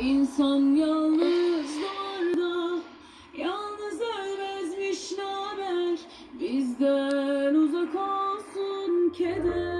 İnsan yalnızlarda Yalnız ölmezmiş naber? Bizden uzak olsun keder